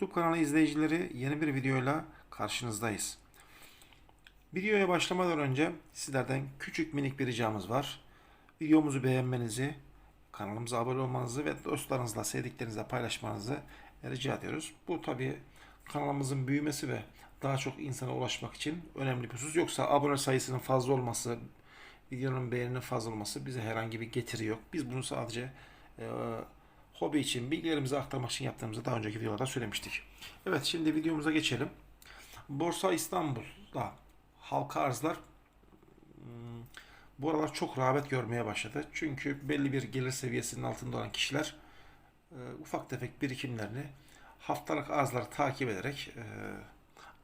YouTube kanalı izleyicileri yeni bir videoyla karşınızdayız. Videoya başlamadan önce sizlerden küçük minik bir ricamız var. Videomuzu beğenmenizi, kanalımıza abone olmanızı ve dostlarınızla, sevdiklerinizle paylaşmanızı rica ediyoruz. Bu tabi kanalımızın büyümesi ve daha çok insana ulaşmak için önemli bir husus. Yoksa abone sayısının fazla olması, videonun beğeninin fazla olması bize herhangi bir getiri yok. Biz bunu sadece e, hobi için, bilgilerimizi aktarmak için yaptığımızı daha önceki videolarda söylemiştik. Evet şimdi videomuza geçelim. Borsa İstanbul'da halka arzlar hmm, bu aralar çok rağbet görmeye başladı. Çünkü belli bir gelir seviyesinin altında olan kişiler e, ufak tefek birikimlerini haftalık arzları takip ederek e,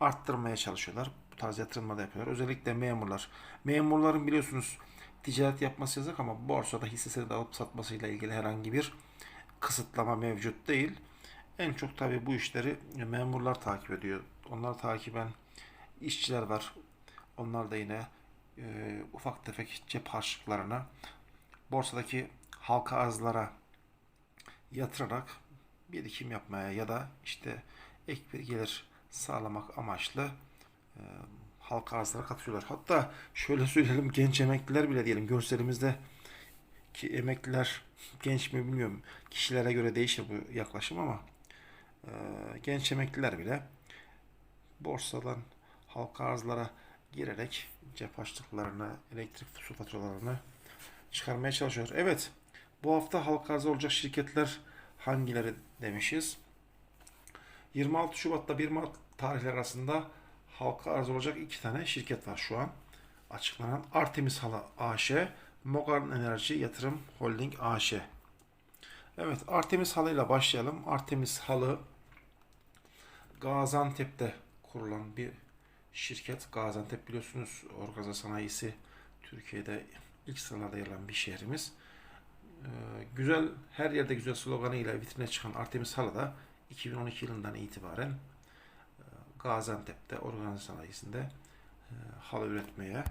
arttırmaya çalışıyorlar. Bu tarz yatırımlar da yapıyorlar. Özellikle memurlar. Memurların biliyorsunuz ticaret yapması yasak ama borsada hisse senedi alıp satmasıyla ilgili herhangi bir kısıtlama mevcut değil. En çok tabii bu işleri memurlar takip ediyor. Onlar takiben işçiler var. Onlar da yine e, ufak tefek cep harçlıklarına borsadaki halka arzlara yatırarak birikim yapmaya ya da işte ek bir gelir sağlamak amaçlı e, halka arzlara katılıyorlar. Hatta şöyle söyleyelim genç emekliler bile diyelim görselimizde ki emekliler genç mi bilmiyorum kişilere göre değişir bu yaklaşım ama e, genç emekliler bile borsadan halka arzlara girerek cep harçlıklarını, elektrik su faturalarını çıkarmaya çalışıyor. Evet, bu hafta halka arzı olacak şirketler hangileri demişiz. 26 Şubat'ta 1 Mart tarihleri arasında halka arz olacak iki tane şirket var şu an açıklanan. Artemis Halı AŞ, Mogan Enerji Yatırım Holding AŞ. Evet, Artemis Halı ile başlayalım. Artemis Halı Gaziantep'te kurulan bir şirket. Gaziantep biliyorsunuz organize sanayisi Türkiye'de ilk sıralarda yer alan bir şehrimiz. Ee, güzel, her yerde güzel sloganıyla vitrine çıkan Artemis Halı da 2012 yılından itibaren e, Gaziantep'te organize sanayisinde e, halı üretmeye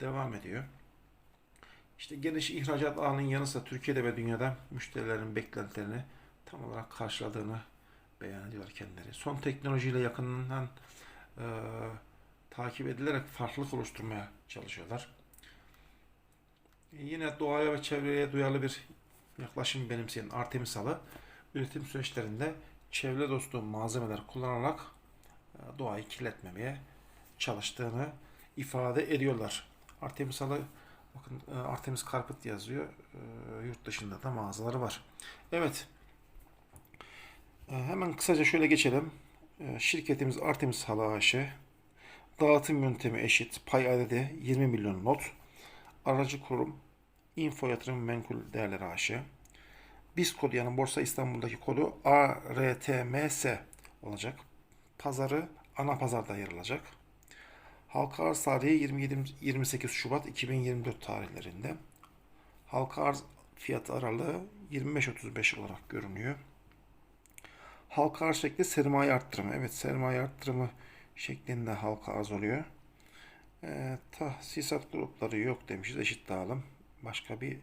devam ediyor. İşte geniş ihracat ağının yanı sıra Türkiye'de ve dünyada müşterilerin beklentilerini tam olarak karşıladığını beyan ediyorlar kendileri. Son teknolojiyle yakından e, takip edilerek farklılık oluşturmaya çalışıyorlar. Yine doğaya ve çevreye duyarlı bir yaklaşım benimseyen Artemis Halı üretim süreçlerinde çevre dostu malzemeler kullanarak e, doğayı kirletmemeye çalıştığını ifade ediyorlar. Artemis Halı bakın e, Artemis Carpet yazıyor. E, Yurt dışında da mağazaları var. Evet. Hemen kısaca şöyle geçelim. Şirketimiz Artemis Halı AŞ. Dağıtım yöntemi eşit. Pay adedi 20 milyon not. Aracı kurum Info Yatırım Menkul Değerleri AŞ. BIST kodu yani Borsa İstanbul'daki kodu ARTMS olacak. Pazarı ana pazarda yer alacak. Halka arz tarihi 27 28 Şubat 2024 tarihlerinde. Halka arz fiyat aralığı 25-35 olarak görünüyor. Halka arz şekli sermaye arttırımı. Evet sermaye arttırımı şeklinde halka arz oluyor. E, tahsisat grupları yok demişiz. Eşit dağılım. Başka bir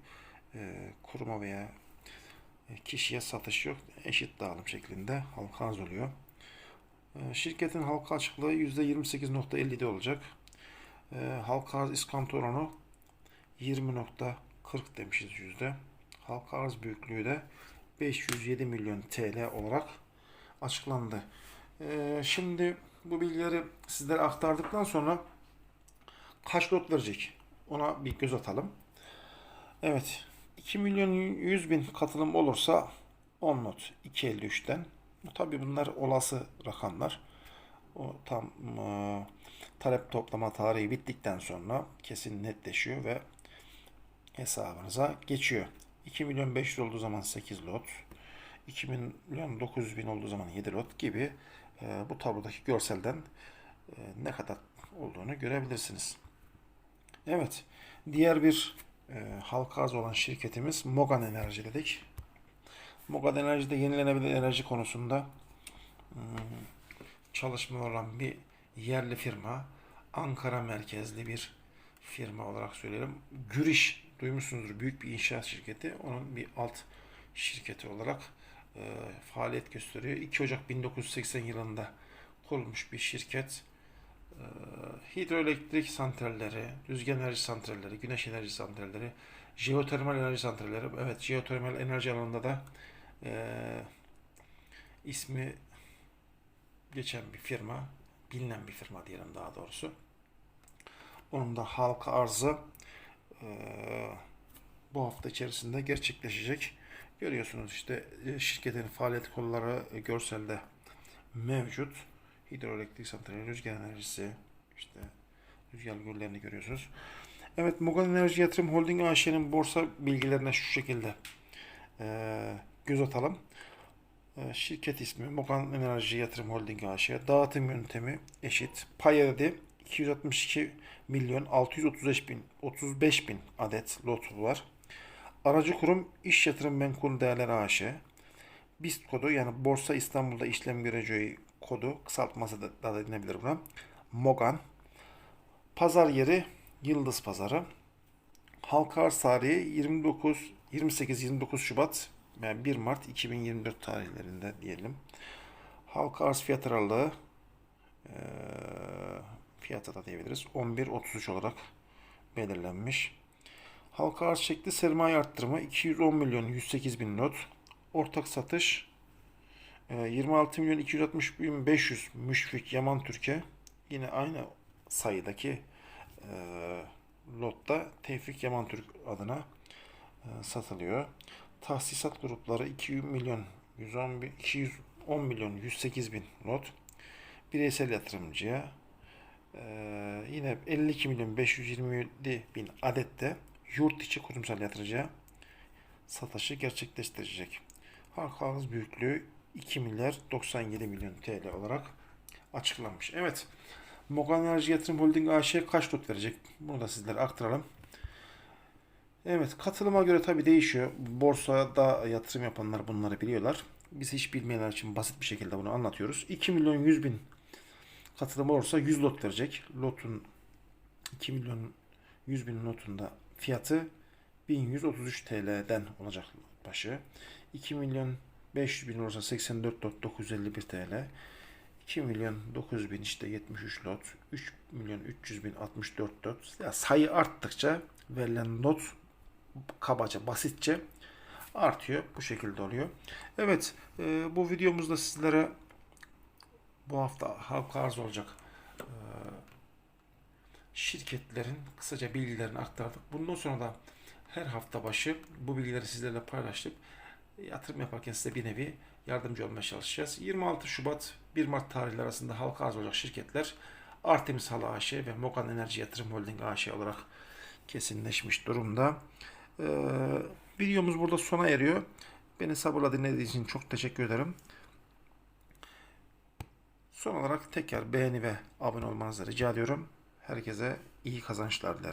e, kuruma veya kişiye satış yok. Eşit dağılım şeklinde halka arz oluyor. Ee, Şirketin halka açıklığı %28.57 olacak. Ee, Halka arz iskanto oranı 20.40 demişiz yüzde. Halka arz büyüklüğü de 507 milyon TL olarak açıklandı. Ee, Şimdi bu bilgileri sizlere aktardıktan sonra kaç lot verecek? Ona bir göz atalım. Evet. 2 milyon 100 bin katılım olursa 10 not 2.53'ten. Tabi bunlar olası rakamlar. O tam e, talep toplama tarihi bittikten sonra kesin netleşiyor ve hesabınıza geçiyor. 2 milyon 500 olduğu zaman 8 lot. 2 milyon 900 bin olduğu zaman 7 lot gibi e, bu tablodaki görselden e, ne kadar olduğunu görebilirsiniz. Evet. Diğer bir e, halka arz olan şirketimiz Mogan Enerji dedik. Mogan Enerji'de yenilenebilir enerji konusunda hmm, çalışma olan bir yerli firma. Ankara merkezli bir firma olarak söyleyelim. Gürüş duymuşsunuzdur. Büyük bir inşaat şirketi. Onun bir alt şirketi olarak e, faaliyet gösteriyor. 2 Ocak 1980 yılında kurulmuş bir şirket. E, hidroelektrik santralleri, rüzgar enerji santralleri, güneş enerji santralleri, jeotermal enerji santralleri. Evet, jeotermal enerji alanında da e, ismi geçen bir firma, bilinen bir firma diyelim daha doğrusu. Onun da halka arzı e, bu hafta içerisinde gerçekleşecek. Görüyorsunuz işte e, şirketin faaliyet kolları görselde mevcut. Hidroelektrik santrali, rüzgar enerjisi, işte rüzgar göllerini görüyorsunuz. Evet, Mugan Enerji Yatırım Holding AŞ'nin borsa bilgilerine şu şekilde e, göz atalım. E, şirket ismi Mugan Enerji Yatırım Holding AŞ. Dağıtım yöntemi eşit. Pay adedi 262 milyon 635 bin 35 bin adet lot var. Aracı kurum İş Yatırım Menkul Değerleri AŞ. BIST kodu yani Borsa İstanbul'da işlem göreceği kodu kısaltması da, da denilebilir buna. Mogan. Pazar yeri Yıldız Pazarı. Halka arz tarihi 29 28-29 Şubat yani 1 Mart 2024 tarihlerinde diyelim. Halka arz fiyat aralığı eee fiyata da diyebiliriz. 11.33 olarak belirlenmiş. Halka arz şekli sermaye arttırımı 210 milyon 108 bin not. Ortak satış e, 26 milyon 260 bin 500 müşfik Yaman Türkiye. Yine aynı sayıdaki e, lotta Tevfik Yaman Türk adına e, satılıyor. Tahsisat grupları 2 milyon 110 bin, 210 milyon 108 bin lot. Bireysel yatırımcıya ee, yine 52 milyon 527 bin adette yurt içi kurumsal yatırıcıya satışı gerçekleştirecek. Halka arz büyüklüğü 2 milyar 97 milyon TL olarak açıklanmış. Evet. Mogan Enerji Yatırım Holding AŞ kaç lot verecek? Bunu da sizlere aktaralım. Evet. Katılıma göre tabii değişiyor. Borsada yatırım yapanlar bunları biliyorlar. Biz hiç bilmeyenler için basit bir şekilde bunu anlatıyoruz. 2 milyon 100 bin katılım olursa 100 lot verecek. Lotun 2 milyon 100 bin lotunda fiyatı 1133 TL'den olacak başı. 2 milyon 500 bin olursa 84 lot 951 TL. 2 milyon 900 bin işte 73 lot. 3 milyon 300 bin 64 lot. Ya sayı arttıkça verilen lot kabaca basitçe artıyor. Bu şekilde oluyor. Evet e, bu videomuzda sizlere bu hafta halka arz olacak e, şirketlerin kısaca bilgilerini aktardık. Bundan sonra da her hafta başı bu bilgileri sizlerle paylaştık. Yatırım yaparken size bir nevi yardımcı olmaya çalışacağız. 26 Şubat 1 Mart tarihleri arasında halka arz olacak şirketler Artemis Hala AŞ ve Mokan Enerji Yatırım Holding AŞ olarak kesinleşmiş durumda. Ee, videomuz burada sona eriyor. Beni sabırla dinlediğiniz için çok teşekkür ederim. Son olarak tekrar beğeni ve abone olmanızı rica ediyorum. Herkese iyi kazançlar dilerim.